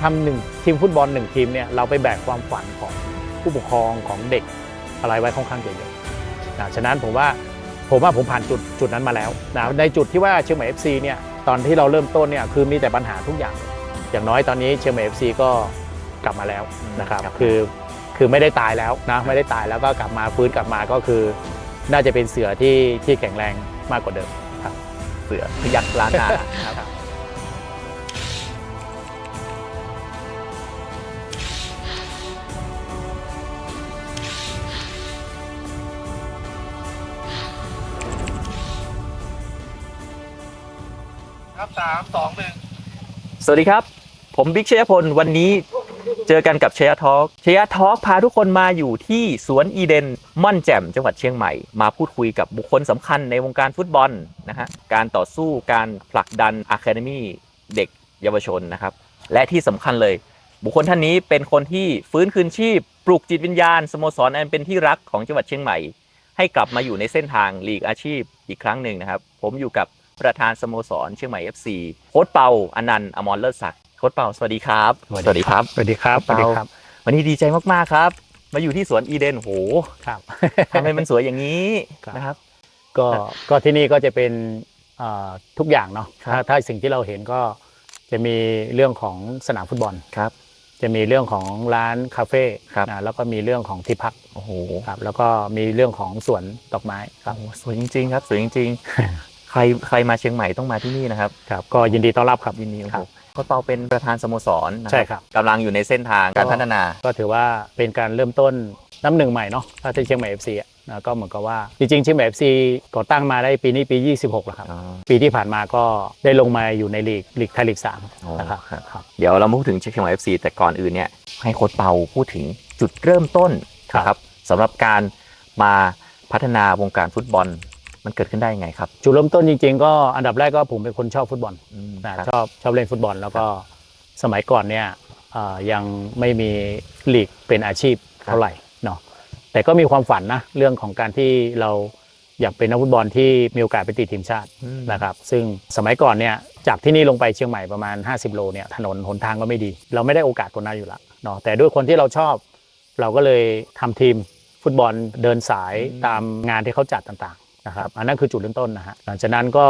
ทำหนึ่งทีมฟุตบอลหนึ่งทีมเนี่ยเราไปแบกความฝันของผู้ปกครองของเด็กอะไรไว้ค่อนข้างจะเยอะนะฉะนั้นผมว่าผมว่าผมผ่านจุดจุดนั้นมาแล้วนะในจุดที่ว่าเชียงใหม่ FC เนี่ยตอนที่เราเริ่มต้นเนี่ยคือมีแต่ปัญหาทุกอย่าง อย่างน้อยตอนนี้เชียงใหม่ FC ก็กลับมาแล้วนะครับครับคือคือไม่ได้ตายแล้วนะไม่ได้ตายแล้วก็กลับมาฟื้นกลับมาก็คือ น่าจะเป็นเสือที่ที่แข็งแรงมากกว่าเดิมครับ เสือพยักล้านนาครับ สามสองหนึ่งสวัสดีครับ ผมบิ๊กชยพล วันนี้เจอกันกับชยทอล์กชยทอล์กพาทุกคนมาอยู่ที่สวนอีเดนม่อนแจ่มจังหวัดเชียงใหม่ มาพูดคุยกับบุคคลสำคัญในวงการฟุตบอลนะฮะ การต่อสู้การผลักดันอะคาเดมี่เด็กเยาวชนนะครับ และที่สำคัญเลย บุคคลท่านนี้เป็นคนที่ฟื้นคืนชีพ ปลุกจิตวิญญาณสโมสรอันเป็นที่รักของจังหวัดเชียงใหม่ ให้กลับมาอยู่ในเส้นทางลีกอาชีพอีกครั้งหนึ่งนะครับ ผมอยู่กับ ประธานสโมสรเชียงใหม่ FC โค้ชเปาอนันต์อมรเลิศศักดิ์โค้ชเปาสวัสดีครับสวัสดีครับสวัสดีครับ วันนี้ดีใจมากๆครับ มาอยู่ที่สวนอีเดนโหครับทำให้มันสวยอย่างนี้ครับนะครับ ก็ก็ที่นี่ก็จะเป็นเอ่อทุกอย่างเนาะครับถ้าถ้าสิ่งที่เราเห็นก็จะมีเรื่องของสนามฟุตบอลครับ จะมีเรื่องของร้านคาเฟ่ครับนะแล้วก็มีเรื่องของที่พักโอ้โหครับ แล้วก็มีเรื่องของสวนดอกไม้ครับโอ้โหสวยจริง ๆ ครับสวยจริงๆใค รใครมาเชียงใหม่ต้องมาที่นี่นะครับ ครับ ก็ยินดีต้อนรับครับยินดีโอ้ครัโหบโค้ชเปาเป็นประธานสโมสรนะใช่ครับกำลังอยู่ในเส้นทางการพัฒนา ก็ถือว่าเป็นการเริ่มต้นน้ำหนึ่งใหม่เนาะถ้าที่เชียงใหม่ FC อะนะก็เหมือนกับว่า จริงๆเชียงใหม่ FC ก่อตั้งมาได้ปีนี้ปี 26 แล้วครับอ๋อปีที่ผ่านมาก็ได้ลงมาอยู่ในลีกลีกไทยลีกสามอ๋อนะครับครับครับ เดี๋ยวเรามาพูดถึงเชียงใหม่ FC แต่ก่อนอื่นเนี่ยให้โค้ชเปาพูดถึงจุดเริ่มต้นครับนะครับสำหรับการมาพัฒนาวงการฟุตบอล มันเกิดขึ้นได้ยังไงครับ จุดเริ่มต้นจริงๆ ก็อันดับแรกก็ผมเป็นคนชอบฟุตบอลอืมนะครับชอบชอบเล่นฟุตบอล แล้วก็สมัยก่อนเนี่ยเอ่อยังไม่มีลีกเป็นอาชีพเท่าไหร่เนาะแต่ก็มีความฝันนะเรื่องของการที่เราอยากเป็นนักฟุตบอลที่มีโอกาสไปติดทีมชาติอืมนะครับ ซึ่งสมัยก่อนเนี่ยจากที่นี่ลงไปเชียงใหม่ประมาณ 50 โลเนี่ยถนนหนทางก็ไม่ดี เราไม่ได้โอกาสตรงนั้นอยู่ละเนาะแต่ด้วยคนที่เราชอบ เราก็เลยทำทีมฟุตบอลเดินสายตามงานที่เขาจัดต่างๆ นะครับอันนั้นคือจุดเริ่มต้นนะฮะหลังจากนั้นก็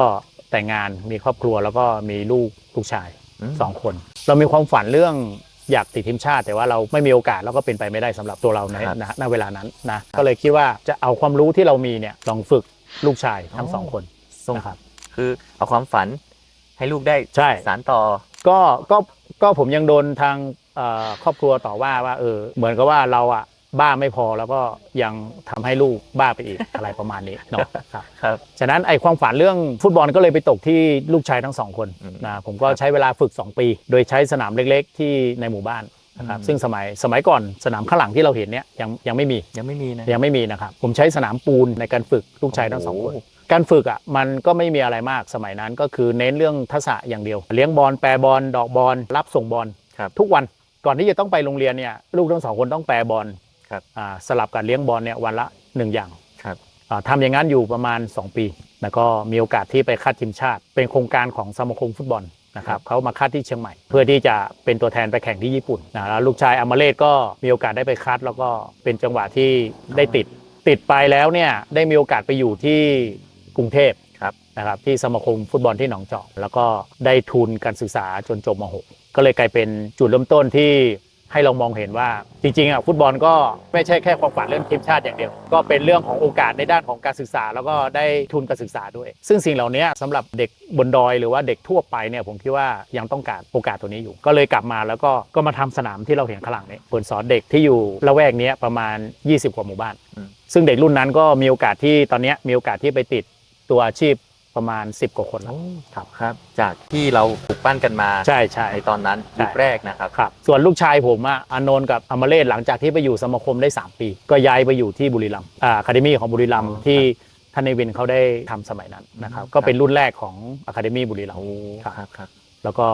แต่งงานมีครอบครัวแล้วก็มีลูกลูกชายมสองคน เรามีความฝันเรื่องอยากติดทีมชาติ แต่ว่าเราไม่มีโอกาสแล้วก็เป็นไปไม่ได้สำหรับตัวเราในครับณณเวลานั้นนะก็เลยคิดว่าจะเอาความรู้ที่เรามีเนี่ยลองฝึกลูกชายทั้งอ๋อสองคนส่งนะครับ คือเอาความฝันให้ลูกได้ใช่สารต่อ ก็ก็ก็ผมยังโดนทางเอ่อครอบครัวต่อว่าว่าเออเหมือนกับว่าเราอะ บ้าไม่พอแล้วก็ยังทำให้ลูกบ้าไปอีกอะไรประมาณนี้เนาะครับครับฉะนั้นไอ้ความฝันเรื่องฟุตบอลก็เลยไปตกที่ลูกชายทั้งสองคนอืมนะผมก็ใช้เวลาฝึก 2 ปี โดยใช้สนามเล็กๆ ที่ในหมู่บ้านนะครับอืมซึ่งสมัยสมัยก่อนสนามข้างหลังที่เราเห็นเนี่ยยังยังไม่มียังไม่มีนะยังไม่มีนะครับผมใช้สนามปูนในการฝึกลูกชายทั้งสองคนโอ้โหการฝึกอะมันก็ไม่มีอะไรมากสมัยนั้นก็คือเน้นเรื่องทักษะอย่างเดียว เลี้ยงบอลแปรบอลดอกบอลรับส่งบอลครับทุกวันก่อนที่จะต้องไปโรงเรียนเนี่ยลูกทั้งสองคนต้องแปรบอล ครับอ่าสลับกับเลี้ยงบอลเนี่ยวันละหนึ่งอย่างครับอ่าทำอย่างนั้นอยู่ประมาณ 2 ปี แล้วก็มีโอกาสที่ไปคัดทีมชาติ เป็นโครงการของสมาคมฟุตบอลนะครับเขามาคัดที่เชียงใหม่ เพื่อที่จะเป็นตัวแทนไปแข่งที่ญี่ปุ่นนะแล้วลูกชายอมเลศก็มีโอกาสได้ไปคัด แล้วก็เป็นจังหวะที่ได้ติดติดไปแล้วเนี่ยได้มีโอกาสไปอยู่ที่กรุงเทพครับนะครับที่สมาคมฟุตบอลที่หนองจอกแล้วก็ได้ทุนการศึกษาจนจบม .6 ก็เลยกลายเป็นจุดเริ่มต้นที่ ให้เรามองเห็นว่าจริงๆอะฟุตบอลก็ไม่ใช่แค่ความฝันเรื่องทีมชาติอย่างเดียว ก็เป็นเรื่องของโอกาสในด้านของการศึกษา แล้วก็ได้ทุนการศึกษาด้วย ซึ่งสิ่งเหล่านี้สำหรับเด็กบนดอยหรือว่าเด็กทั่วไปเนี่ยผมคิดว่ายังต้องการโอกาสตัวนี้อยู่ ก็เลยกลับมาแล้วก็ก็มาทำสนามที่เราเห็นข้างหลังนี้เปิดสอนเด็กที่อยู่ละแวกเนี้ยประมาณ 20 กว่าหมู่บ้านอืมซึ่งเด็กรุ่นนั้นก็มีโอกาสที่ตอนเนี้ยมีโอกาสที่ไปติดตัวอาชีพ ประมาณ 10 กว่าคนแล้วครับครับ จากที่เราปลูกปั้นกันมาใช่ใช่ในตอนนั้นใช่ยุคแรกนะครับครับ ส่วนลูกชายผมอะอานนท์กับอมเลศหลังจากที่ไปอยู่สมาคมได้ 3 ปี ก็ย้ายไปอยู่ที่บุรีรัมย์อ่าคาเดมี่ของบุรีรัมย์อ๋อที่ท่านในวินเขาได้ทำสมัยนั้นนะครับอืมก็เป็นรุ่นแรกของอะคาเดมี่บุรีรัมโอ้ย์คครัรับบครับ แล้วก็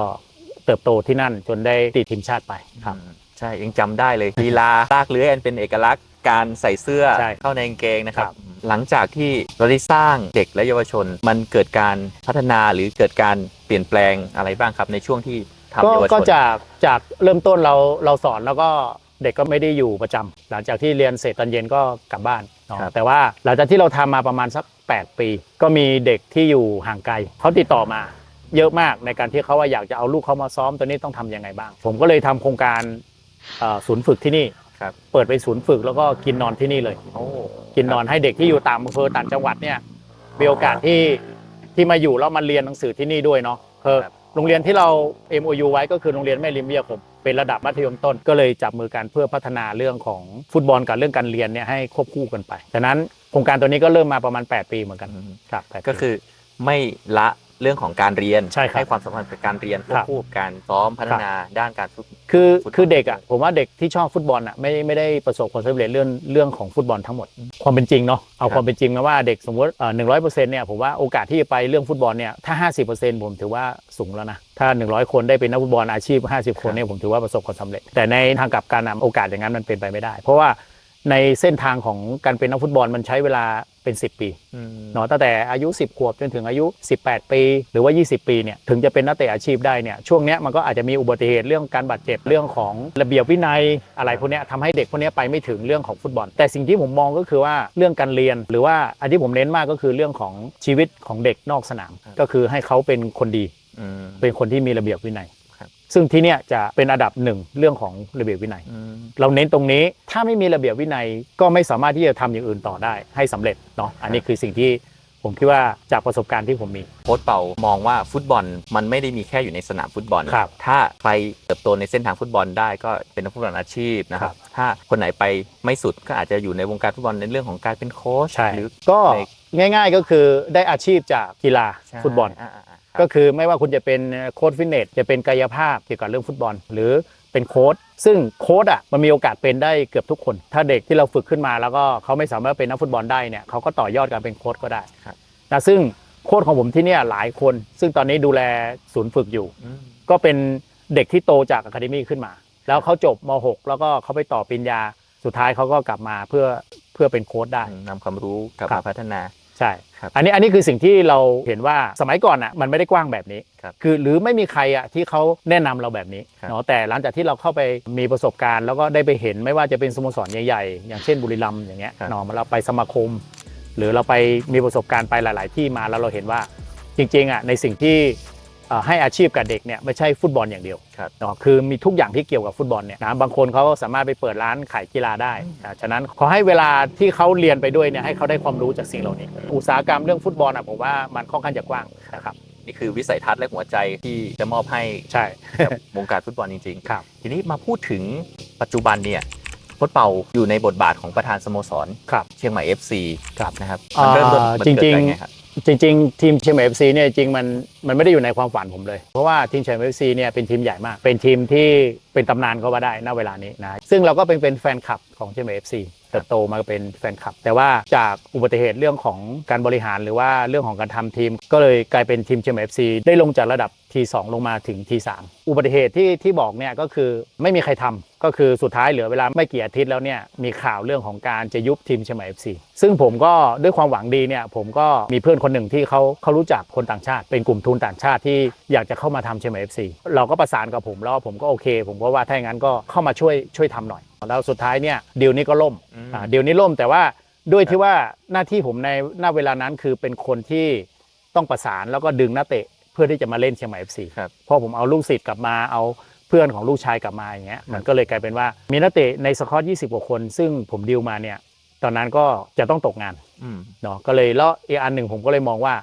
เติบโตที่นั่นจนได้ติดทีมชาติไปครับอืมใช่ยังจำได้เลยลีลาลากเลื้อยอันเป็นเอกลักษณ์การใส่เสื้อใช่เข้าในกางเกงนะครับครับ หลังจากที่เราได้สร้างเด็กและเยาวชน มันเกิดการพัฒนาหรือเกิดการเปลี่ยนแปลงอะไรบ้างครับในช่วงที่ทำก็เยาวชก็น จากจากเริ่มต้นเราเราสอนแล้วก็เด็กก็ไม่ได้อยู่ประจำหลังจากที่เรียนเสร็จตอนเย็นก็กลับบ้านเนาะครับ แต่ว่าหลังจากที่เราทำมาประมาณสัก 8 ปี ก็มีเด็กที่อยู่ห่างไกลเขาติดต่อมา เยอะมากในการที่เขาว่าอยากจะเอาลูกเขามาซ้อมตัวนี้ต้องทำยังไงบ้าง ผมก็เลยทำโครงการเอ่อศูนย์ฝึกที่นี่ ครับ เปิดเป็นศูนย์ฝึกแล้วก็กินนอนที่นี่เลย โอ้ กินนอนให้เด็กที่อยู่ต่างอำเภอต่างจังหวัดเนี่ยมีโอกาสที่ที่มาอยู่แล้วมาเรียนหนังสือที่นี่ด้วยเนาะคือครับ โรงเรียนที่เรา MOU ไว้ก็คือโรงเรียนแม่ริมวิทยาคมเป็นระดับมัธยมต้น ก็เลยจับมือกันเพื่อพัฒนาเรื่องของฟุตบอลกับเรื่องการเรียนเนี่ยให้ควบคู่กันไปฉะนั้นโครงการตัวนี้ก็เริ่มมาประมาณ 8 ปีเหมือนกันอืมครับแปดปี ก็คือไม่ละ เรื่องของการเรียนใช่ครับความสำคัญกับการเรียนควบครับคู่กับการซ้อมพัฒนาด้านการฝึก คือฟุตบอล คือเด็กอะผมว่าเด็กที่ชอบฟุตบอลอะไม่ไม่ได้ประสบความสำเร็จเรื่องเรื่องของฟุตบอลทั้งหมด ความเป็นจริงเนาะเอาครับความเป็นจริงนะว่าเด็กสมมติหนึ่งร้อยเปอร์เซ็นต์เนี่ยผมว่าโอกาสที่จะไปเรื่องฟุตบอลเนี่ยถ้าห้าสิบเปอร์เซ็นต์ผมถือว่าสูงแล้วนะถ้าหนึ่งร้อยคนได้เป็นนักฟุตบอลอาชีพห้าสิบคนเนี่ยผมถือว่าประสบความสำเร็จ แต่ในทางกลับการนำโอกาสอย่างนั้นมันเป็นไปไม่ได้ เพราะว่าในเส้นทางของการเป็นนักฟุตบอลมันใช้เวลา เป็น 10 ปีอืมเนาะตั้งแต่อายุ 10 ขวบจนถึงอายุ 18 ปี หรือว่า 20 ปีเนี่ยถึงจะเป็นนักเตะอาชีพได้เนี่ยช่วงเนี้ยมันก็อาจจะมีอุบัติเหตุเรื่องการบาดเจ็บเรื่องของระเบียบวินัยอะไรพวกเนี้ยทำให้เด็กพวกเนี้ยไปไม่ถึงเรื่องของฟุตบอล แต่สิ่งที่ผมมองก็คือว่าเรื่องการเรียน หรือว่าอันที่ผมเน้นมากก็คือเรื่องของชีวิตของเด็กนอกสนาม ก็คือให้เขาเป็นคนดีอืมเป็นคนที่มีระเบียบวินัยครับ ซึ่งที่เนี่ยจะเป็นอันดับหนึ่งเรื่องของระเบียบวินัยอืมเราเน้นตรงนี้ถ้าไม่มีระเบียบวินัยก็ไม่สามารถที่จะทำอย่างอื่นต่อได้ให้สำเร็จเนาะอันนี้คือสิ่งที่ผมคิดว่าจากประสบการณ์ที่ผมมีโค้ชเป่ามองว่าฟุตบอลมันไม่ได้มีแค่อยู่ในสนามฟุตบอลครับถ้าใครเติบโตในเส้นทางฟุตบอลได้ก็เป็นนักฟุตบอลอาชีพนะคครัรับบถ้าคนไหนไปไม่สุดก็อาจจะอยู่ในวงการฟุตบอลในเรื่องของการเป็นโค้ชใช่หรือก็ในง่าย ๆ ก็คือได้อาชีพจากกีฬาใช่ฟุตบอลาๆๆครับ ก็คือไม่ว่าคุณจะเป็นโค้ชฟิตเนสจะเป็นกายภาพเกี่ยวกับเรื่องฟุตบอล หรือเป็นโค้ชซึ่งโค้ชอะมันมีโอกาสเป็นได้เกือบทุกคน ถ้าเด็กที่เราฝึกขึ้นมาแล้วก็เขาไม่สามารถเป็นนักฟุตบอลได้เนี่ยเขาก็ต่อยอดการเป็นโค้ชก็ได้ครับนะซึ่งโค้ชของผมที่เนี่ยหลายคน ซึ่งตอนนี้ดูแลศูนย์ฝึกอยู่อืมก็เป็นเด็กที่โตจากอะคาเดมี่ขึ้นมา แล้วเขาจบม .6 แล้วก็เขาไปต่อปริญญาสุดท้ายเขาก็กลับมาเพื่อเพื่อเป็นโค้ชได้นำความรู้กลับครัมาบพัฒนาใช่ ครับอันนี้อันนี้คือสิ่งที่เราเห็นว่าสมัยก่อนอะมันไม่ได้กว้างแบบนี้ ครับคือหรือไม่มีใครอะที่เขาแนะนำเราแบบนี้ครับ เนาะแต่หลังจากที่เราเข้าไปมีประสบการณ์ แล้วก็ได้ไปเห็นไม่ว่าจะเป็นสโมสรใหญ่ๆ อย่างเช่นบุรีรัมย์อย่างเงี้ยครับเนาะเราไปสมาคม หรือเราไปมีประสบการณ์ไปหลาย ๆ ที่มาแล้วเราเห็นว่าจริงๆอะในสิ่งที่เอ่อ ให้อาชีพกับเด็กเนี่ยไม่ใช่ฟุตบอลอย่างเดียวครับเนาะคือมีทุกอย่างที่เกี่ยวกับฟุตบอลเนี่ยนะบางคนเขาสามารถไปเปิดร้านขายกีฬาได้นะฉะนั้นขอให้เวลาที่เขาเรียนไปด้วยเนี่ยให้เขาได้ความรู้จากสิ่งเหล่านี้ อุตสาหกรรมเรื่องฟุตบอลอะผมว่ามันค่อนข้างจะกว้างนะครับนี่คือวิสัยทัศน์และหัวใจที่จะมอบให้ใช่กับวงการฟุตบอลจริงครับๆทีนี้มาพูดถึงปัจจุบันเนี่ยโค้ชเป่าอยู่ในบทบาทของประธานสโมสรครับเชียงใหม่ FC ครับนะครับอ่ามันเริ่มต้นมันเกิดจริงๆได้ไงครับ จริงๆ ทีมเชียงใหม่เอฟซีเนี่ยจริงมันมันไม่ได้อยู่ในความฝันผมเลย เพราะว่าทีมเชียงใหม่เอฟซีเนี่ยเป็นทีมใหญ่มาก เป็นทีมที่เป็นตำนานก็ว่าได้ณเวลานี้นะซึ่งเราก็เป็นเป็นแฟนคลับของเชียงใหม่เอฟซีเติบโตมาเป็นแฟนคลับ แต่ว่าจากอุบัติเหตุเรื่องของการบริหารหรือว่าเรื่องของการทำทีม ก็เลยกลายเป็นทีมเชียงใหม่เอฟซีได้ลงจากระดับ ทีสองลงมาถึงทีสามอุบัติเหตุที่ที่บอกเนี่ยก็คือไม่มีใครทำก็คือสุดท้ายเหลือเวลาไม่กี่อาทิตย์แล้วเนี่ยมีข่าวเรื่องของการจะยุบทีมเชียงใหม่เอฟซีซึ่งผมก็ด้วยความหวังดีเนี่ยผมก็มีเพื่อนคนหนึ่งที่เขาเขารู้จักคนต่างชาติ เป็นกลุ่มทุนต่างชาติที่อยากจะเข้ามาทำเชียงใหม่เอฟซีเราก็ประสานกับผมแล้วผมก็โอเค ผมก็ว่าถ้าอย่างนั้นก็เข้ามาช่วยช่วยทำหน่อย แล้วสุดท้ายเนี่ยดีลนี้ก็ล่มอืมอ่าดีลนี้ล่มแต่ว่าด้วยที่ว่าหน้าที่ผมในหน้าเวลานั้นคือเป็นคนที่ต้องประสานแล้วก็ดึงนักเตะ เพื่อที่จะมาเล่นเชียงใหม่เอฟซีครับพอผมเอาลูกศิษย์กลับมาเอาเพื่อนของลูกชายกลับมาอย่างเงี้ยมันก็เลยกลายเป็นว่ามีนักเตะในสกอต20กว่าคน ซึ่งผมดีลมาเนี่ยตอนนั้นก็จะต้องตกงานอืมเนาะก็เลยแล้วอีกอันหนึ่งผมก็เลยมองว่า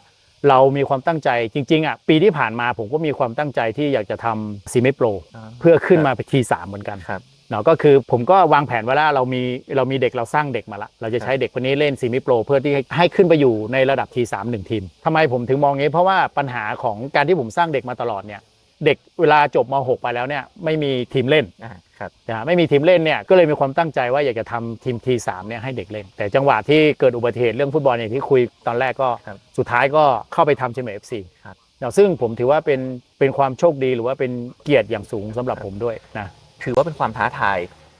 เรามีความตั้งใจจริงๆอะปีที่ผ่านมาผมก็มีความตั้งใจที่อยากจะทำซีเมโปรอ่าเพื่อขึ้นมาไปทีสามเหมือนกันครับ เนาะก็คือผมก็วางแผนไว้แล้วเรามีเรามีเด็กเราสร้างเด็กมาละ เราจะใช้เด็กคนนี้เล่นซีมิโปรเพื่อที่ให้ให้ขึ้นไปอยู่ในระดับทีสามหนึ่งทีมทำไมผมถึงมองงี้เพราะว่าปัญหาของการที่ผมสร้างเด็กมาตลอดเนี่ยเด็กเวลาจบม .6 ไปแล้วเนี่ยไม่มีทีมเล่นอ่าครับนะฮะไม่มีทีมเล่นเนี่ยก็เลยมีความตั้งใจว่าอยากจะทำทีมทีสามเนี่ยให้เด็กเล่น แต่จังหวะที่เกิดอุบัติเหตุเรื่องฟุตบอลอย่างที่คุยตอนแรกก็ครับสุดท้ายก็เข้าไปทำเชียงใหม่เอฟซีครับซึ่งผมถือว่าเป็นเป็นความโชคดีหรือว่าเป็นเกียรติอย่างสูงสำหรับผมด้วยนะ ถือว่าเป็นความท้าทาย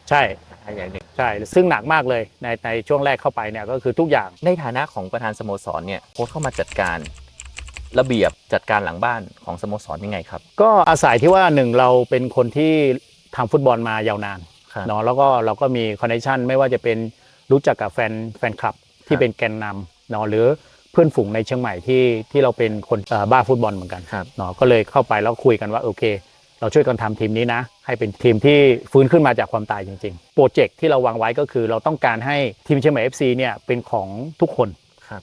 ใช่ท้าทายอย่างหนึ่งใช่ ซึ่งหนักมากเลยในในช่วงแรกเข้าไปเนี่ยก็คือทุกอย่างในฐานะของประธานสโมสรเนี่ยโค้ชเข้ามาจัดการระเบียบจัดการหลังบ้านของสโมสรยังไงครับ ก็อาศัยที่ว่าหนึ่งเราเป็นคนที่ทำฟุตบอลมายาวนานครับเนาะแล้วก็เราก็มีคอนเนคชันไม่ว่าจะเป็นรู้จักกับแฟนแฟนคลับที่เป็นแกนนำเนาะหรือเพื่อนฝูงในเชียงใหม่ที่ที่เราเป็นคนเอ่อบ้าฟุตบอลเหมือนกันครับเนาะก็เลยเข้าไปแล้วคุยกันว่าโอเค เราช่วยกันทำทีมนี้นะ ให้เป็นทีมที่ฟื้นขึ้นมาจากความตายจริงๆ โปรเจกต์ที่เราวางไว้ก็คือ เราต้องการให้ทีมเชียงใหม่ FC เนี่ยเป็นของทุกคนครับ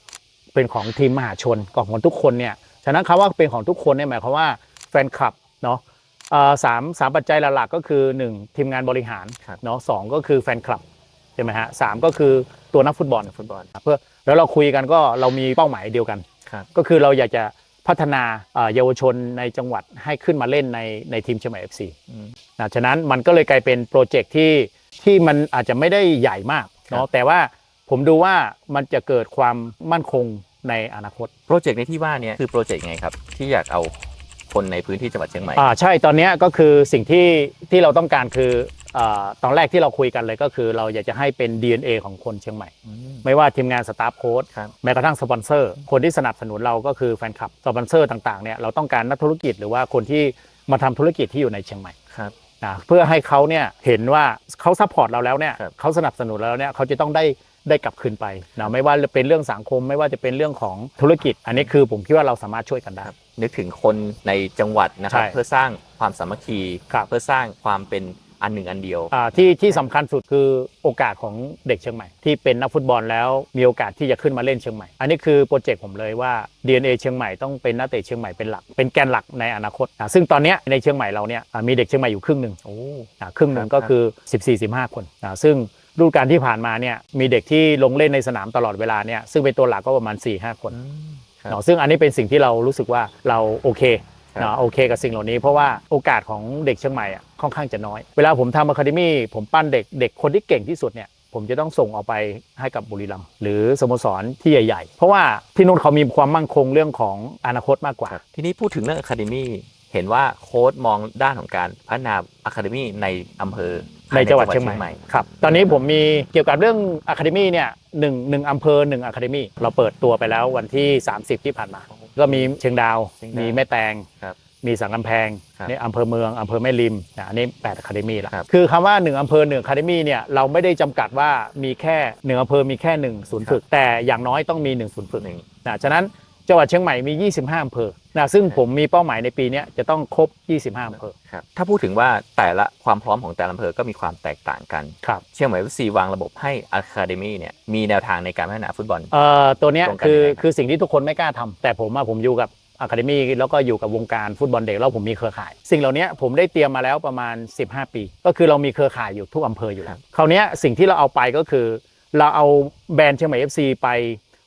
เป็นของทีมมหาชนของทุกคนเนี่ยฉะนั้นคำว่าเป็นของทุกคนเนี่ยหมายความว่าแฟนคลับเนาะเอ่อสามสามปัจจัยหลักๆก็คือ 1 ทีมงานบริหารครับเนาะสองก็คือแฟนคลับใช่ไหมฮะสามก็คือตัวนักฟุตบอลฟุตบอลเพื่อแล้วเราคุยกันก็เรามีเป้าหมายเดียวกันครับก็คือเราอยากจะ พัฒนาเอ่อเยาวชนในจังหวัดให้ขึ้นมาเล่นในในทีมเชียงใหม่เอฟซีอืมนะฉะนั้นมันก็เลยกลายเป็นโปรเจกต์ที่ที่มันอาจจะไม่ได้ใหญ่มากครัเนาะบแต่ว่าผมดูว่ามันจะเกิดความมั่นคงในอนาคต โปรเจกต์ในที่ว่าเนี่ยคือโปรเจกต์ไงครับ ที่อยากเอาคนในพื้นที่จังหวัดเชียงใหม่อ่าใช่ตอนเนี้ยก็คือสิ่งที่ที่เราต้องการคืออา ตอนแรกที่เราคุยกันเลยก็คือเราอยากจะให้เป็น DNA ของคนเชียงใหม่อืมไม่ว่าทีมงานสตาฟโค้ดครับแม้กระทั่งสปอนเซอร์ คนที่สนับสนุนเราก็คือแฟนคลับสปอนเซอร์ต่างๆเนี่ยเราต้องการนักธุรกิจหรือว่าคนที่มาทำธุรกิจที่อยู่ในเชียงใหม่ครับนะเพื่อให้เขาเนี่ยเห็นว่าเขาซัพพอร์ตเราแล้วเนี่ยครับเขาสนับสนุนเราแล้วเนี่ยเขาจะต้องได้ได้กลับคืนไปนะไม่ว่าจะเป็นเรื่องสังคมไม่ว่าจะเป็นเรื่องของธุรกิจ อันนี้คือผมคิดว่าเราสามารถช่วยกันได้นึกถึงคนในจังหวัดนะครับใช่เพื่อสร้างความสามัคคีครับเพื่อสร้างความเป็น อันหนึ่งอันเดียวอ่าที่ที่สำคัญสุดคือโอกาสของเด็กเชียงใหม่ ที่เป็นนักฟุตบอลแล้วมีโอกาสที่จะขึ้นมาเล่นเชียงใหม่ อันนี้คือโปรเจกต์ผมเลยว่า DNA เชียงใหม่ต้องเป็นนักเตะเชียงใหม่เป็นหลัก เป็นแกนหลักในอนาคตอ่าซึ่งตอนเนี้ยในเชียงใหม่เราเนี่ยอ่ามีเด็กเชียงใหม่อยู่ครึ่งหนึ่งโอ้อ่าครึ่งหนึ่งครับก็คือ 14-15 คนอ่าซึ่งฤดูกาลที่ผ่านมาเนี่ยมีเด็กที่ลงเล่นในสนามตลอดเวลาเนี่ยซึ่งเป็นตัวหลักก็ประมาณ4-5คนอืมครับเนาะซึ่งอันนี้เป็นสิ่งที่เรารู้สึกว่าเราโอเค ครับเนาะโอเคกับสิ่งเหล่านี้เพราะว่าโอกาสของเด็กเชียงใหม่อะค่อนข้างจะน้อย เวลาผมทำอะคาเดมี่ผมปั้นเด็กเด็กคนที่เก่งที่สุดเนี่ยผมจะต้องส่งออกไปให้กับบุรีรัมย์หรือสโมสรที่ใหญ่ๆ เพราะว่าที่นู่นเขามีความมั่นคงเรื่องของอนาคตมากกว่าครับทีนี้พูดถึงเรื่องอะคาเดมี่เห็นว่าโค้ดมองด้านของการพัฒนาอะคาเดมี่ในอำเภอในจังหวัดเชียงใหม่ครับ ตอนนี้ผมมีเกี่ยวกับเรื่องอะคาเดมี่เนี่ยหนึ่งหนึ่งอำเภอหนึ่งอะคาเดมี่เราเปิดตัวไปแล้ววันที่ 30 ที่ผ่านมา ก็มีเชียงดาว เชียงดาวมีแม่แตง ครับมีสังกำแพงครับนี่อำเภอเมืองอำเภอแม่ริมนะอันนี้8อะคาเดมี่ละครับ คือคำว่าหนึ่งอำเภอหนึ่งอะคาเดมี่เนี่ยเราไม่ได้จำกัดว่ามีแค่หนึ่งอำเภอมีแค่หนึ่งศูนย์ฝึกแต่อย่างน้อยต้องมีหนึ่งศูนย์ฝึก หนึ่ง นะฉะนั้น จังหวัดเชียงใหม่มี 25อำเภอนะซึ่งผมมีเป้าหมายในปีเนี้ยจะต้องครบ 25อำเภอ ครับถ้าพูดถึงว่าแต่ละความพร้อมของแต่ละอำเภอก็มีความแตกต่างกัน ครับเชียงใหม่วิซีวางระบบให้อะคาเดมี่เนี่ยมีแนวทางในการพัฒนาฟุตบอล เอ่อตัวเนี้ยตรงกันคือยังไงครับ คือสิ่งที่ทุกคนไม่กล้าทำแต่ผมอะผมอยู่กับอะคาเดมี่แล้วก็อยู่กับวงการฟุตบอลเด็กแล้วผมมีเครือข่าย สิ่งเหล่านี้ผมได้เตรียมมาแล้วประมาณ 15 ปี ก็คือเรามีเครือข่ายอยู่ทุกอำเภออยู่แล้วคราวเนี้ยสิ่งที่เราเอาไปก็คือ เราเอาแบรนด์เชียงใหม่ FC ไป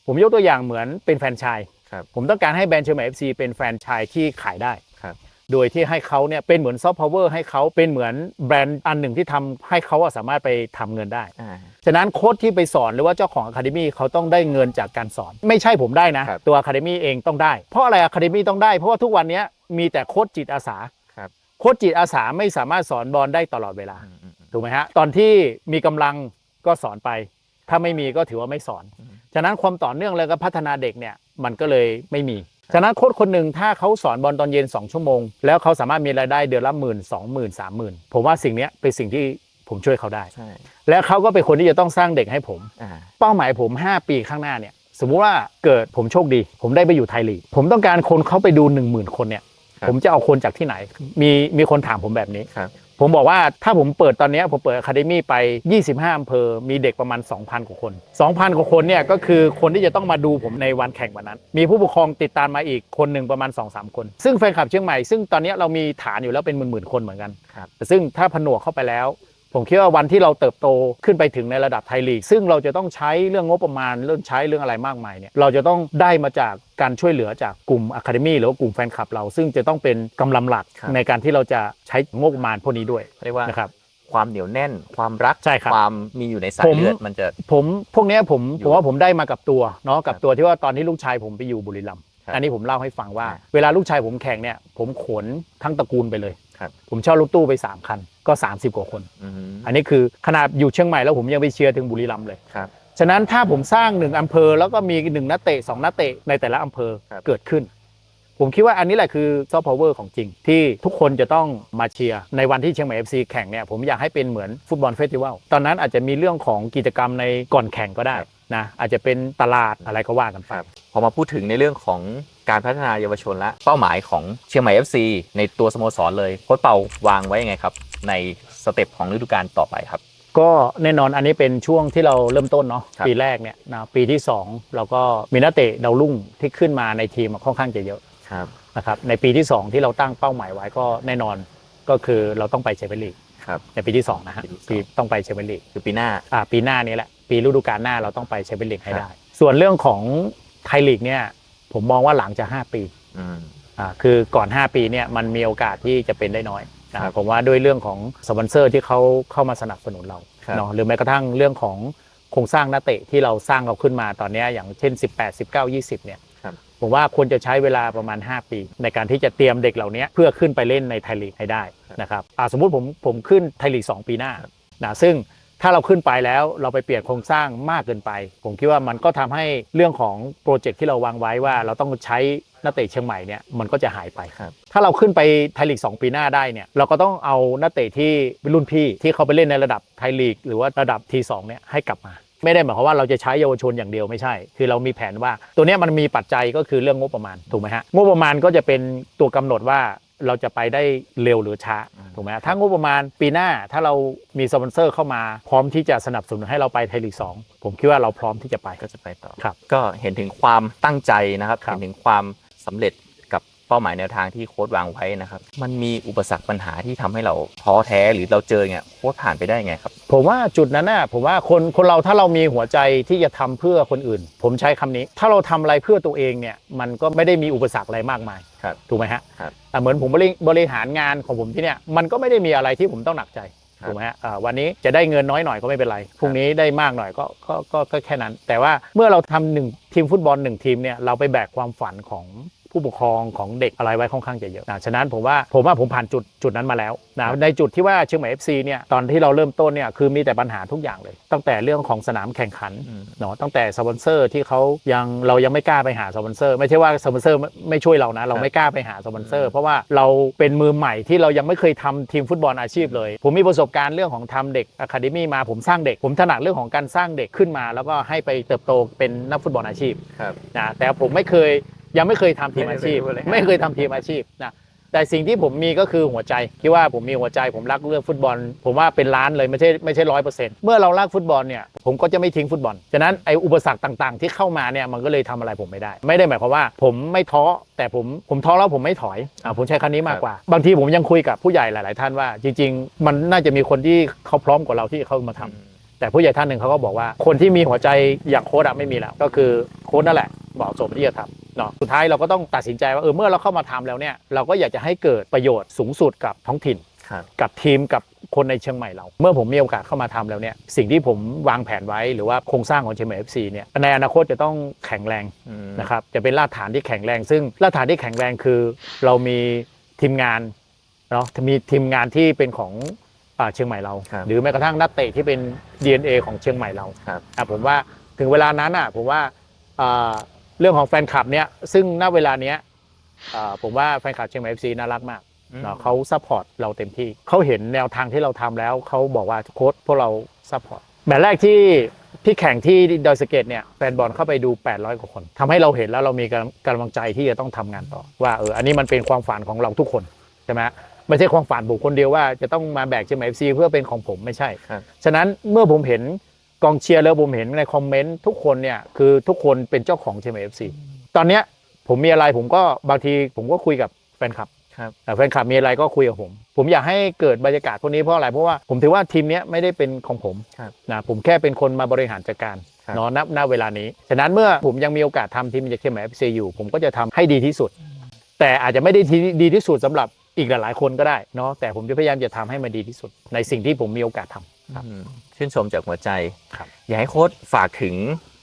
ผมยกตัวอย่างเหมือนเป็นแฟรนไชส์ ครับผมต้องการให้แบรนด์เชียงใหม่ FC เป็นแฟรนไชส์ที่ขายได้ครับโดยที่ให้เขาเนี่ยเป็นเหมือนซอฟต์พาวเวอร์ให้เขาเป็นเหมือนแบรนด์อันหนึ่งที่ทำให้เขาอะสามารถไปทำเงินได้อ่าฉะนั้นโค้ชที่ไปสอนหรือว่าเจ้าของอะคาเดมี่เขาต้องได้เงินจากการสอน ไม่ใช่ผมได้นะครับตัวอะคาเดมี่เองต้องได้ เพราะอะไรอะคาเดมี่ต้องได้ เพราะว่าทุกวันนี้มีแต่โค้ชจิตอาสาครับโค้ชจิตอาสาไม่สามารถสอนบอลได้ตลอดเวลาอืมอืมอืมถูกไหมฮะตอนที่มีกำลังก็สอนไป ถ้าไม่มีก็ถือว่าไม่สอนอืม ฉะนั้นความต่อเนื่องแล้วก็พัฒนาเด็กเนี่ยมันก็เลยไม่มี ฉะนั้นโค้ชคนหนึ่งถ้าเขาสอนบอลตอนเย็น 2 ชั่วโมง แล้วเขาสามารถมีรายได้เดือนละหมื่นสองหมื่นสามหมื่นผมว่าสิ่งเนี้ยเป็นสิ่งที่ผมช่วยเขาได้ใช่และเขาก็เป็นคนที่จะต้องสร้างเด็กให้ผมอ่าเป้าหมายผม 5 ปีข้างหน้าเนี่ยสมมุติว่าเกิดผมโชคดี ผมได้ไปอยู่ไทยลีกผมต้องการคนเข้าไปดู 1 0,000 คนเนี่ยครับผมจะเอาคนจากที่ไหน มีมีคนถามผมแบบนี้ครับ ผมบอกว่าถ้าผมเปิดตอนเนี้ยผมเปิดอะคาเดมี่ไป 25อำเภอ มีเด็กประมาณ 2,000 กว่าคน 2,000 กว่าคนเนี่ยก็คือคนที่จะต้องมาดูผมในวันแข่งวันนั้น มีผู้ปกครองติดตามมาอีกคนหนึ่งประมาณ 2-3 คน ซึ่งแฟนคลับเชียงใหม่ซึ่งตอนเนี้ยเรามีฐานอยู่แล้วเป็นหมื่นๆคนเหมือนกันครับแต่ซึ่งถ้าผนวกเข้าไปแล้ว ผมคิดว่าวันที่เราเติบโตขึ้นไปถึงในระดับไทยลีก ซึ่งเราจะต้องใช้เรื่องงบประมาณเรื่องใช้เรื่องอะไรมากมายเนี่ยเราจะต้องได้มาจากการช่วยเหลือจากกลุ่มอะคาเดมี่หรือว่ากลุ่มแฟนคลับเรา ซึ่งจะต้องเป็นกำลังหลักครับในการที่เราจะใช้งบประมาณพวกนี้ด้วยเรียกว่านะครับความเหนียวแน่น ความรักใช่ครับความมีอยู่ในสายผมเลือดมันจะผมพวกเนี้ยผมอยู่ผมว่าผมได้มากับตัวเนาะกับครับตัวที่ว่าตอนที่ลูกชายผมไปอยู่บุรีรัมย์ครับ อันนี้ผมเล่าให้ฟังว่าอ่า เวลาลูกชายผมแข่งเนี่ย ผมขนทั้งตระกูลไปเลยครับผมเช่ารถตู้ไป 3 คัน ก็ 30 กว่าคนอืมอันนี้คือขนาดอยู่เชียงใหม่แล้วผมยังไปเชียร์ถึงบุรีรัมย์เลยครับฉะนั้นถ้าผมสร้างหนึ่งอำเภอแล้วก็มีหนึ่งนักเตะสองนักเตะในแต่ละอำเภอครับเกิดขึ้น ผมคิดว่าอันนี้แหละคือซอฟต์พาวเวอร์ของจริง ที่ทุกคนจะต้องมาเชียร์ ในวันที่เชียงใหม่ FC แข่งเนี่ยผมอยากให้เป็นเหมือนฟุตบอลเฟสติวัลตอนนั้นอาจจะมีเรื่องของกิจกรรมในก่อนแข่งก็ได้ นะอาจจะเป็นตลาดอะไรก็ว่ากันไปครับพอมาพูดถึงในเรื่องของการพัฒนาเยาวชนและเป้าหมายของเชียงใหม่ FC ในตัวสโมสรเลยโค้ชเปาวางไว้ยังไงครับ ในสเต็ปของฤดูกาลต่อไปครับ ก็แน่นอนอันนี้เป็นช่วงที่เราเริ่มต้นเนาะครับปีแรกเนี่ยนะปีที่ 2 เราก็มีนักเตะดาวรุ่งที่ขึ้นมาในทีมค่อนข้างจะเยอะครับนะครับในปีที่ 2 ที่เราตั้งเป้าหมายไว้ก็แน่นอนก็คือเราต้องไปแชมเปี้ยนลีกครับในปีที่2นะฮะปีที่สองปีต้องไปแชมเปี้ยนลีกคือปีหน้าอ่าปีหน้านี้แหละ ปีฤดูกาลหน้าเราต้องไปแชมเปี้ยนลีกให้ได้ ส่วนเรื่องของไทยลีกเนี่ยผมมองว่าหลังจาก 5 ปีอืมอ่าคือก่อน 5 ปีเนี่ยมันมีโอกาสที่จะเป็นได้น้อยนะคครัรับบผมว่าด้วยเรื่องของสปอนเซอร์ที่เขาเข้ามาสนับสนุนเราครับเนาะหรือแม้กระทั่งเรื่องของโครงสร้างนักเตะที่เราสร้างเขาขึ้นมาตอนเนี้ยอย่างเช่น 18 19 20 เนี่ยครับผมว่าควรจะใช้เวลาประมาณ 5 ปี ในการที่จะเตรียมเด็กเหล่านี้เพื่อขึ้นไปเล่นในไทยลีกให้ได้นะครับอ่าสมมุติผมผมขึ้นไทยลีก2 ปีหน้านะซึ่ง ถ้าเราขึ้นไปแล้วเราไปเปลี่ยนโครงสร้างมากเกินไป ผมคิดว่ามันก็ทำให้เรื่องของโปรเจกต์ที่เราวางไว้ว่าเราต้องใช้นักเตะเชียงใหม่เนี่ยมันก็จะหายไปครับถ้าเราขึ้นไปไทยลีก 2 ปีหน้าได้เนี่ยเราก็ต้องเอานักเตะที่เป็นรุ่นพี่ที่เขาไปเล่นในระดับไทยลีก หรือว่าระดับทีสองเนี่ยให้กลับมา ไม่ได้หมายความว่าเราจะใช้เยาวชนอย่างเดียวไม่ใช่ คือเรามีแผนว่า ตัวเนี้ยมันมีปัจจัยก็คือเรื่องงบประมาณถูกไหมฮะงบประมาณก็จะเป็นตัวกำหนดว่า เราจะไปได้เร็วหรือช้าอืมถูกไหมฮะถ้างบประมาณปีหน้าถ้าเรามีสปอนเซอร์เข้ามาพร้อมที่จะสนับสนุนให้เราไปไทยลีกสองผมคิดว่าเราพร้อมที่จะไปก็จะไปต่อครับก็เห็นถึงความตั้งใจนะครับครับเห็นถึงความสำเร็จกับ เป้าหมายแนวทางที่โค้ดวางไว้นะครับ มันมีอุปสรรคปัญหาที่ทำให้เราท้อแท้หรือเราเจอเนี่ยโค้ดผ่านไปได้ไงครับ ผมว่าจุดนั้นน่ะผมว่าคนคนเราถ้าเรามีหัวใจที่จะทำเพื่อคนอื่น ผมใช้คำนี้ ถ้าเราทำอะไรเพื่อตัวเองเนี่ยมันก็ไม่ได้มีอุปสรรคอะไรมากมายครับถูกไหมฮะครับอะเหมือนผมบริบริหารงานของผมที่เนี่ยมันก็ไม่ได้มีอะไรที่ผมต้องหนักใจครับถูกไหมฮะอ่าวันนี้จะได้เงินน้อยหน่อยก็ไม่เป็นไร พรุ่งนี้ได้มากหน่อยก็ก็ก็ก็แค่นั้น แต่ว่าเมื่อเราทำหนึ่งทีมฟุตบอลหนึ่งทีมเนี่ยเราไปแบกความฝันของ ผู้ปกครองของเด็กอะไรไว้ค่อนข้างจะเยอะนะฉะนั้นผมว่าผมว่าผมผ่านจุดจุดนั้นมาแล้วนะในจุดที่ว่าเชียงใหม่ FC เนี่ยตอนที่เราเริ่มต้นเนี่ยคือมีแต่ปัญหาทุกอย่างเลย ตั้งแต่เรื่องของสนามแข่งขันอืมเนาะตั้งแต่สปอนเซอร์ที่เขายังเรายังไม่กล้าไปหาสปอนเซอร์ ไม่ใช่ว่าสปอนเซอร์ไม่ไม่ช่วยเรานะเราไม่กล้าไปหาสปอนเซอร์ เพราะว่าเราเป็นมือใหม่ที่เรายังไม่เคยทำทีมฟุตบอลอาชีพเลย ผมมีประสบการณ์เรื่องของทำเด็กอะคาเดมี่มาผมสร้างเด็ก ผมถนัดเรื่องของการสร้างเด็กขึ้นมา แล้วก็ให้ไปเติบโตเป็นนักฟุตบอลอาชีพครับนะแต่ผมไม่เคย ยังไม่เคยทำทีมอาชีพ ไม่ได้เป็นผู้บริหารไม่เคยทำทีมอาชีพนะแต่สิ่งที่ผมมีก็คือหัวใจคิดว่าผมมีหัวใจผมรักเรื่องฟุตบอล ผมว่าเป็นล้านเลยไม่ใช่ไม่ใช่ร้อยเปอร์เซ็นต์เมื่อเรารักฟุตบอลเนี่ยผมก็จะไม่ทิ้งฟุตบอลฉะนั้นไอ้อุปสรรคต่างๆ ที่เข้ามาเนี่ยมันก็เลยทำอะไรผมไม่ได้ ไม่ได้หมายความว่า ผมไม่ท้อแต่ผมผมท้อแล้วผมไม่ถอยอ่าผมใช้คำนี้มากกว่า บางทีผมยังคุยกับผู้ใหญ่หลาย ๆ ท่านว่า จริง ๆ มันน่าจะมีคนที่เขาพร้อมกว่าเราที่เขามาทำแต่ผู้ใหญ่ท่านหนึ่งเขาก็บอกว่า คนที่มีหัวใจอย่างโค้ดอะไม่มีแล้วก็คือโค้ดนั่นแหละเหมาะสมที่จะทำ เนาะสุดท้ายเราก็ต้องตัดสินใจว่าเออเมื่อเราเข้ามาทำแล้วเนี่ยเราก็อยากจะให้เกิดประโยชน์สูงสุดกับท้องถิ่นครับกับทีมกับคนในเชียงใหม่เรา เมื่อผมมีโอกาสเข้ามาทำแล้วเนี่ยสิ่งที่ผมวางแผนไว้หรือว่าโครงสร้างของเชียงใหม่ FC เนี่ยในอนาคตจะต้องแข็งแรงอืมนะครับจะเป็นรากฐานที่แข็งแรง ซึ่งรากฐานที่แข็งแรงคือ เรามีทีมงานเนาะมีทีมงานที่เป็นของอ่าเชียงใหม่เราครับหรือแม้กระทั่งนักเตะที่เป็น DNA ของเชียงใหม่เราครับอะผมว่าถึงเวลานั้นอะผมว่าอ่า เรื่องของแฟนคลับเนี่ยซึ่งณเวลาเนี้ยอ่าผมว่าแฟนคลับเชียงใหม่ FC น่ารักมากเนาะเขาซัพพอร์ตเราเต็มที่เขาเห็นแนวทางที่เราทำแล้วเขาบอกว่าโค้ชพวกเราซัพพอร์ตแมตช์แรกที่พี่แข่งที่ดอยสะเก็ตเนี่ยแฟนบอลเข้าไปดู 800 กว่าคนทำให้เราเห็นแล้วเรามีกำลังกำลังใจที่จะต้องทำงานต่อ ว่าเอออันนี้มันเป็นความฝันของเราทุกคนใช่ไหมไม่ใช่ความฝันบุคคลเดียวว่าจะต้องมาแบกเชียงใหม่เอฟซีเพื่อเป็นของผมไม่ใช่ ครับ ฉะนั้นเมื่อผมเห็น กองเชียร์แล้วผมเห็นในคอมเมนต์ทุกคนเนี่ยคือทุกคนเป็นเจ้าของเชียงใหม่เอฟซีตอนเนี้ยผมมีอะไรผมก็บางทีผมก็คุยกับแฟนคลับครับแต่แฟนคลับมีอะไรก็คุยกับผม ผมอยากให้เกิดบรรยากาศพวกนี้เพราะอะไรเพราะว่าผมถือว่าทีมเนี้ยไม่ได้เป็นของผมครับนะผมแค่เป็นคนมาบริหารจัดการครับเนาะณณเวลานี้ ฉะนั้นเมื่อผมยังมีโอกาสทำทีมจากเชียงใหม่เอฟซีอยู่ผมก็จะทำให้ดีที่สุด แต่อาจจะไม่ได้ที่ดีที่สุดสำหรับอีกหลายๆคนก็ได้เนาะแต่ผมจะพยายามจะทำให้มันดีที่สุด ในสิ่งที่ผมมีโอกาสทำครับอืมชื่นชมจากหัวใจครับอยากให้โค้ชฝากถึง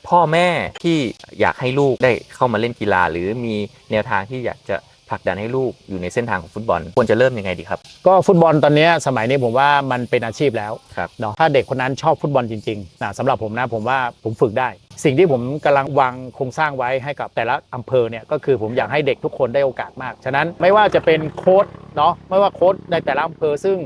พ่อแม่ที่อยากให้ลูกได้เข้ามาเล่นกีฬา หรือมีแนวทางที่อยากจะผลักดันให้ลูกอยู่ในเส้นทางของฟุตบอลควรจะเริ่มยังไงดีครับ ก็ฟุตบอลตอนเนี้ยสมัยนี้ผมว่ามันเป็นอาชีพแล้วครับเนาะถ้าเด็กคนนั้นชอบฟุตบอลจริงๆนะสำหรับผมนะผมว่าผมฝึกได้ สิ่งที่ผมกำลังวางโครงสร้างไว้ให้กับแต่ละอำเภอเนี่ยก็คือผมอยากให้เด็กทุกคนได้โอกาสมาก ฉะนั้นไม่ว่าจะเป็นโค้ชเนาะไม่ว่าโค้ชในแต่ละอำเภอซึ่ง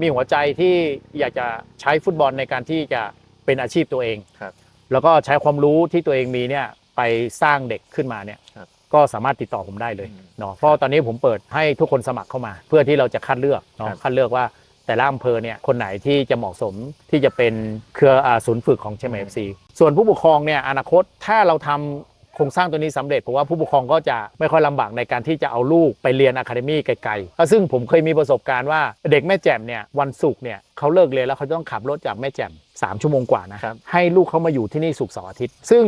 มีหัวใจที่อยากจะใช้ฟุตบอลในการที่จะเป็นอาชีพตัวเอง ครับ แล้วก็ใช้ความรู้ที่ตัวเองมีเนี่ยไปสร้างเด็กขึ้นมาเนี่ยครับก็สามารถติดต่อผมได้เลยอืมเนาะเพราะตอนนี้ผมเปิดให้ทุกคนสมัครเข้ามา เพื่อที่เราจะคัดเลือกเนาะครับ คัดเลือกว่าแต่ละอำเภอเนี่ยคนไหนที่จะเหมาะสมที่จะเป็นเครืออาศูนย์ฝึกของเชียงใหม่เอฟซีส่วนผู้ปกครองเนี่ยอนาคตถ้าเราทำ โครงสร้างตัวนี้สำเร็จผมว่าผู้ปกครองก็จะไม่ค่อยลำบากในการที่จะเอาลูกไปเรียนอะคาเดมี่ไกลๆซึ่งผมเคยมีประสบการณ์ว่าเด็กแม่แจ่มเนี่ยวันศุกร์เนี่ยเขาเลิกเรียนแล้วเขาต้องขับรถจากแม่แจ่ม3 ชั่วโมงกว่านะครับให้ลูกเขามาอยู่ที่นี่ศุกร์เสาร์อาทิตย์ ซึ่ง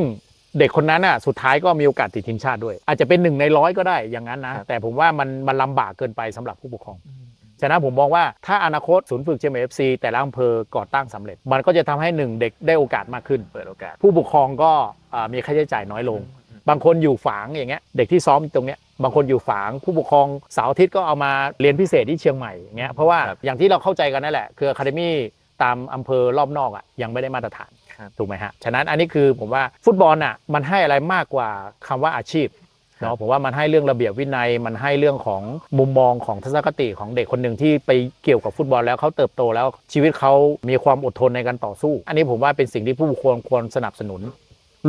เด็กคนนั้นอะสุดท้ายก็มีโอกาสติดทีมชาติด้วย อาจจะเป็นหนึ่งในร้อยก็ได้อย่างนั้นนะครับแต่ผมว่ามันมันลำบากเกินไปสำหรับผู้ปกครองฉะนั้นผมมองว่าถ้าอนาคตศูนย์ฝึกเชียงใหม่เอฟซีแต่ละอำเภอก่อตั้งสำเร็จ มันก็จะทำให้หนึ่งเด็กได้โอกาสมากขึ้นเปิดโอกาส ผู้ปกครองก็อ่ามีค่าใช้จ่ายน้อยลง บางคนอยู่ฝางอย่างเงี้ยเด็กที่ซ้อมตรงเนี้ยบางคนอยู่ฝางผู้ปกครองเสาร์อาทิตย์ก็เอามาเรียนพิเศษที่เชียงใหม่อย่างเงี้ยเพราะว่าครับอย่างที่เราเข้าใจกันนั่นแหละคืออะคาเดมี่ตามอำเภอรอบนอกอะยังไม่ได้มาตรฐานครับถูกไหมฮะฉะนั้นอันนี้คือผมว่าฟุตบอลอะมันให้อะไรมากกว่าคำว่าอาชีพครับเนาะผมว่ามันให้เรื่องระเบียบวินัยมันให้เรื่องของมุมมองของทัศนคติของเด็กคนหนึ่งที่ไปเกี่ยวกับฟุตบอลแล้วเขาเติบโตแล้วชีวิตเขามีความอดทนในการต่อสู้ อันนี้ผมว่าเป็นสิ่งที่ผู้ปกครองควรสนับสนุน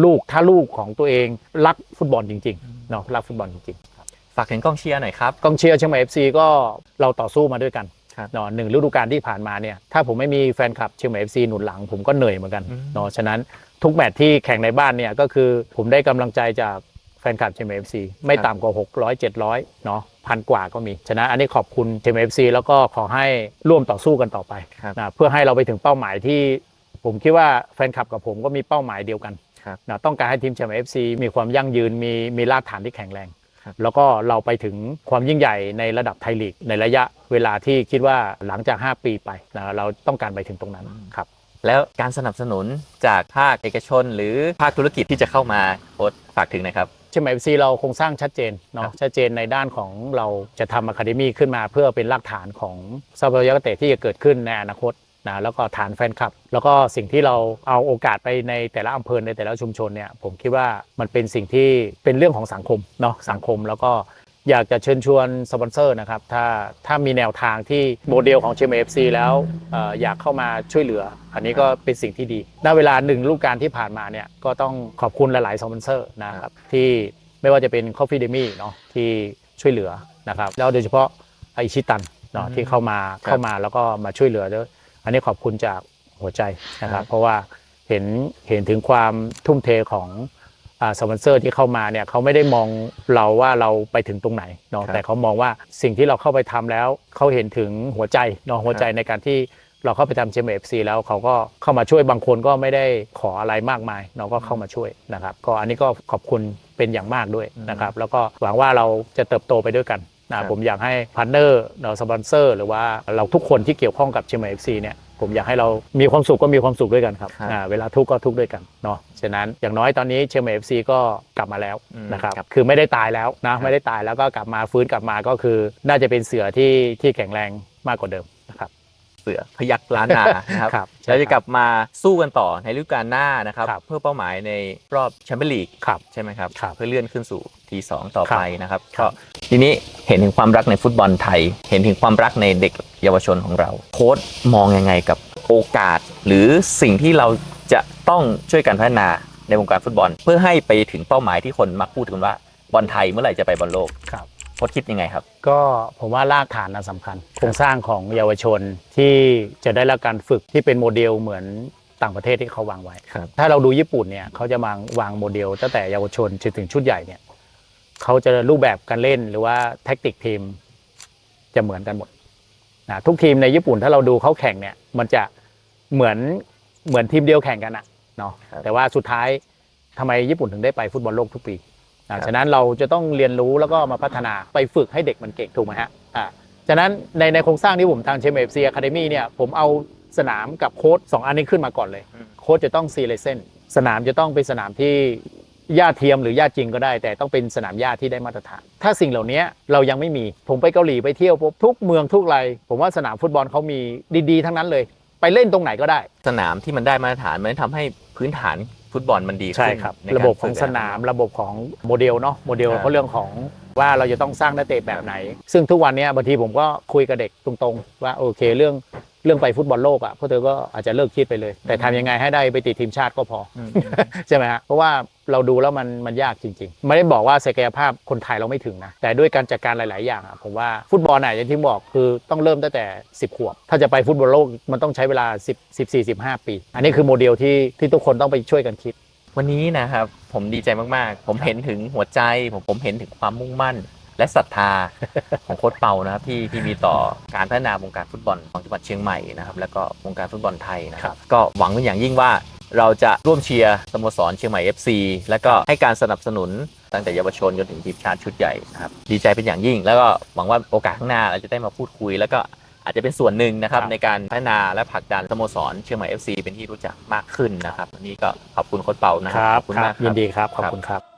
ลูกถ้าลูกของตัวเองรักฟุตบอลจริงๆเนาะรักฟุตบอลจริงฝากถึงกองเชียร์หน่อยครับๆกองเชียร์เชียงใหม่เอฟซีก็เราต่อสู้มาด้วยกันครับเนาะหนึ่งฤดูกาลที่ผ่านมาเนี่ยถ้าผมไม่มีแฟนคลับเชียงใหม่เอฟซีหนุนหลังผมก็เหนื่อยเหมือนกันอืมเนาะฉะนั้นทุกแมตช์ที่แข่งในบ้านเนี่ยก็คือผมได้กำลังใจจากแฟนคลับเชียงใหม่เอฟซีไม่ต่ำกว่า 600 700เนาะพันกว่าก็มี ฉะนั้นอันนี้ขอบคุณเชียงใหม่เอฟซีแล้วก็ขอให้ร่วมต่อสู้กันต่อไปครับนะเพื่อให้เราไปถึงเป้าหมายที่ผมคิดว่าแฟนคลับกับผมก็มีเป้าหมายเดียวกันครับ นะต้องการให้ทีมเชียงใหม่เอฟซีมีความยั่งยืนมีมีรากฐานที่แข็งแรง ครับ แล้วก็เราไปถึงความยิ่งใหญ่ในระดับไทยลีก ในระยะเวลาที่คิดว่าหลังจาก 5 ปีไปนะเราต้องการไปถึงตรงนั้นครับ แล้วการสนับสนุนจากภาคเอกชน หรือภาคธุรกิจที่จะเข้ามาโค้ชฝากถึงหนะครับ เชียงใหม่เอฟซีเราโครงสร้างชัดเจนครัเนาะบชัดเจนในด้านของเราจะทำอะคาเดมี่ขึ้นมาเพื่อเป็นรากฐานของทรัพยากรเตะที่จะเกิดขึ้นในอนาคต นะแล้วก็ฐานแฟนคลับ แล้วก็สิ่งที่เราเอาโอกาสไปในแต่ละอำเภอในแต่ละชุมชนเนี่ยผมคิดว่ามันเป็นสิ่งที่เป็นเรื่องของสังคมเนาะสังคมแล้วก็อยากจะเชิญชวนสปอนเซอร์นะครับถ้าถ้ามีแนวทางที่โมเดลของเชมเอฟซีแล้วออยากเข้ามาช่วยเหลือ อันนี้ก็เป็นสิ่งที่ดีณเวลาหนึ่งฤดูกกาลที่ผ่านมาเนี่ยก็ต้องขอบคุณหลาย ๆ สปอนเซอร์นะครับที่ไม่ว่าจะเป็น Coffee d e m y เนาะที่ช่วยเหลือนะครับแล้วโดยเฉพาะไอชิตันเนาะที่เข้ามาเข้ามาแล้วก็มาช่วยเหลือด้วย อันนี้ขอบคุณจากหัวใจนะคครัรับบเพราะว่าเห็นเห็นถึงความทุ่มเทของอ่าสปอนเซอร์ที่เข้ามาเนี่ยเขาไม่ได้มองเราว่าเราไปถึงตรงไหนเนาะครับแต่เขามองว่าสิ่งที่เราเข้าไปทำแล้วเขาเห็นถึงหัวใจเนาะหัวใจในการที่เราเข้าไปทำเชมเอฟซีแล้วเขาก็เข้ามาช่วยบางคนก็ไม่ได้ขออะไรมากมาย เราก็เข้ามาช่วยนะครับ ก็อันนี้ก็ขอบคุณเป็นอย่างมากด้วยนะครับ แล้วก็หวังว่าเราจะเติบโตไปด้วยกันครั นะบผมอยากให้พาร์ทเนอร์เราสปอนเซอร์ หรือว่าเราทุกคนที่เกี่ยวข้องกับเชียงใหม่เอฟซีเนี่ยผมอยากให้เรามีความสุขก็มีความสุขด้วยกันครับครับอ่าเวลาทุกข์ก็ทุกข์ด้วยกันเนาะฉะนั้นอย่างน้อยตอนนี้เชียงใหม่เอฟซีก็กลับมาแล้วอืมนะครับครับคือไม่ได้ตายแล้วนะไม่ได้ตายแล้วก็กลับมาฟื้นกลับมาก็คือ น่าจะเป็นเสือที่ที่แข็งแรงมากกว่าเดิมนะครับเสือพยักล้านนานะครับครับใช่แล้วจะครับกลับมาสู้กันต่อในฤดูกาลหน้านะครับครับ เพื่อเป้าหมายในรอบแชมเปี้ยนลีกครับใช่ไหมครับครับเพื่อเลื่อนขึ้นสู่ ทีสองต่อครับไปนะครับครัก็บทีนี้เห็นถึงความรักในฟุตบอลไทย เห็นถึงความรักในเด็กเยาวชนของเราโค้ดมองยังไงกับโอกาส หรือสิ่งที่เราจะต้องช่วยกันพัฒนาในวงการฟุตบอล เพื่อให้ไปถึงเป้าหมายที่คนมักพูดกันว่าบอลไทยเมื่อไหร่จะไปบอลโลกครับโค้ดคิดยังไงครับ ก็ผมว่ารากฐานน่ะสำคัญ โครงสร้างของเยาวชนที่จะได้รับการฝึกที่เป็นโมเดลเหมือนต่างประเทศที่เขาวางไว้ครับถ้าเราดูญี่ปุ่นเนี่ยเขาจะวางวางโมเดลตั้งแต่เยาวชนจนถึงชุดใหญ่เนี่ย เขาจะรูปแบบการเล่นหรือว่าแท็กติกทีมจะเหมือนกันหมดนะทุกทีมในญี่ปุ่นถ้าเราดูเขาแข่งเนี่ย มันจะเหมือนเหมือนทีมเดียวแข่งกันอะเนาะครับแต่ว่าสุดท้ายทำไมญี่ปุ่นถึงได้ไปฟุตบอลโลกทุกปีครัอ่าบฉะนั้นเราจะต้องเรียนรู้แล้วก็มาพัฒนาไปฝึกให้เด็กมันเก่งถูกไหมฮะอ่าฉะนั้นในในโครงสร้างที่ผมทางเชมเอฟซีอะคาเดมี่เนี่ยผมเอาสนามกับโค้ดสองอันนี้ขึ้นมาก่อนเลย โค้ชจะต้องซีเลเซนสนามจะต้องเป็นสนามที่ หญ้าเทียมหรือหญ้าจริงก็ได้ แต่ต้องเป็นสนามหญ้าที่ได้มาตรฐาน ถ้าสิ่งเหล่านี้เรายังไม่มีผมไปเกาหลีไปเที่ยวปุ๊บทุกเมืองทุกไรผมว่าสนามฟุตบอลเขามีดีๆ ทั้งนั้นเลย ไปเล่นตรงไหนก็ได้ สนามที่มันได้มาตรฐานมันทำให้พื้นฐานฟุตบอลมันดีขึ้นใช่ครับในการระบบของฝึกสนามระบบของโมเดลเนาะโมเดลอ่าเขาเรื่องของว่าเราจะต้องสร้างนักเตะแบบไหน ซึ่งทุกวันเนี้ยบางทีผมก็คุยกับเด็กตรงๆ ว่าโอเคเรื่อง เรื่องไปฟุตบอลโลกอะพวกเธอก็อาจจะเลิกคิดไปเลย แต่ทำยังไงให้ได้ไปติดทีมชาติก็พออืมใช่ไหมฮะเพราะว่าเราดูแล้วมันมันยากจริง ๆ ไม่ได้บอกว่าศักยภาพคนไทยเราไม่ถึงนะแต่ด้วยการจัดการหลาย ๆ อย่างอะผมว่าฟุตบอลน่ะอย่างที่บอกคือต้องเริ่มตั้งแต่ 10 ขวบ ถ้าจะไปฟุตบอลโลกมันต้องใช้เวลา 10 14 15 ปี อันนี้คือโมเดลที่ที่ทุกคนต้องไปช่วยกันคิด วันนี้นะครับผมดีใจมากๆ ผมเห็นถึงหัวใจผมผมเห็นถึงความมุ่งมั่น และศรัทธาของโค้ชเปานะครับที่ที่มีต่อการพัฒนาวงการฟุตบอลของจังหวัดเชียงใหม่นะครับแล้วก็วงการฟุตบอลไทยนะครับก็หวังเป็นอย่างยิ่งว่าเราจะร่วมเชียร์สโมสรเชียงใหม่ FC แล้วก็ให้การสนับสนุนตั้งแต่เยาวชนจนถึงทีมชาติชุดใหญ่นะครับดีใจเป็นอย่างยิ่ง แล้วก็หวังว่าโอกาสข้างหน้าเราจะได้มาพูดคุย แล้วก็อาจจะเป็นส่วนหนึ่งนะครับครับในการพัฒนาและผลักดันสโมสรเชียงใหม่ FC เป็นที่รู้จักมากขึ้นนะครับวันนี้ก็ขอบคุณโค้ชเปานะคครัรับขอบคุณครัมาบกคยิรับนดีครับขอบครับคุณครับ